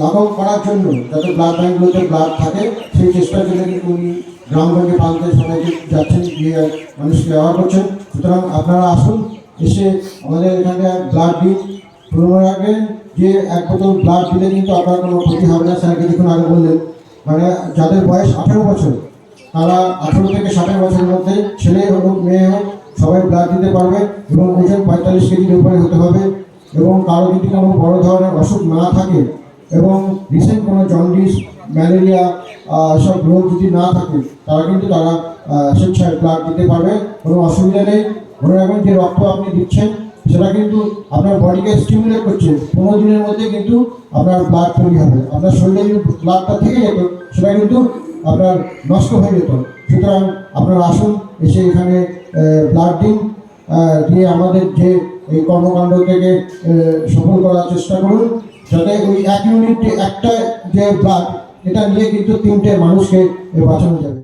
লাঘব করার জন্য যাতে ব্লাড ব্যাঙ্কগুলোতে ব্লাড থাকে, সেই চেষ্টার জন্য কিন্তু উনি গ্রামগঞ্জে প্রান্তে সবাইকে যাচ্ছেন, গিয়ে মানুষকে ব্যবহার করছেন। সুতরাং আপনারা আসুন, এসে আমাদের এখানে ব্লাড দিন পুরোনো আগে যে এক বোতল ব্লাড দিলে কিন্তু আপনার কোনো ক্ষতি হবে না স্যার কিছুক্ষণ আগে বললেন। মানে যাদের বয়স আঠেরো বছর, তারা আঠেরো থেকে ষাটের বছরের মধ্যে ছেলে হোক, মেয়ে হোক, সবাই ব্লাড দিতে পারবে এবং ওজন পঁয়তাল্লিশ কেজির উপরে হতে হবে। এবং কারও যদি কোনো বড় ধরনের অসুখ না থাকে এবং রিসেন্ট কোনো জন্ডিস ম্যালেরিয়া সব রোগ যদি না থাকে, তারা কিন্তু তারা স্বেচ্ছায় ব্লাড দিতে পারবে। কোনো অসুবিধা নেই। মনে রাখবেন যে রক্ত আপনি দিচ্ছেন, সেটা কিন্তু আপনার বডিকে স্টিমুলেট করছে। পনেরো দিনের মধ্যে কিন্তু আপনার ব্লাড তৈরি হবে। আপনার শরীরে যদি ব্লাডটা থেকে যেত, সেটা কিন্তু আপনার নষ্ট হয়ে যেত। সুতরাং আপনারা আসুন, এসে এখানে ব্লাড দিন। দিয়ে আমাদের যে এই কর্মকাণ্ড থেকে সফল করার চেষ্টা করুন। যাতে ওই এক ইউনিট একটা যে ব্লাড এটা নিয়ে কিন্তু তিনটে মানুষকে বাঁচানো যাবে।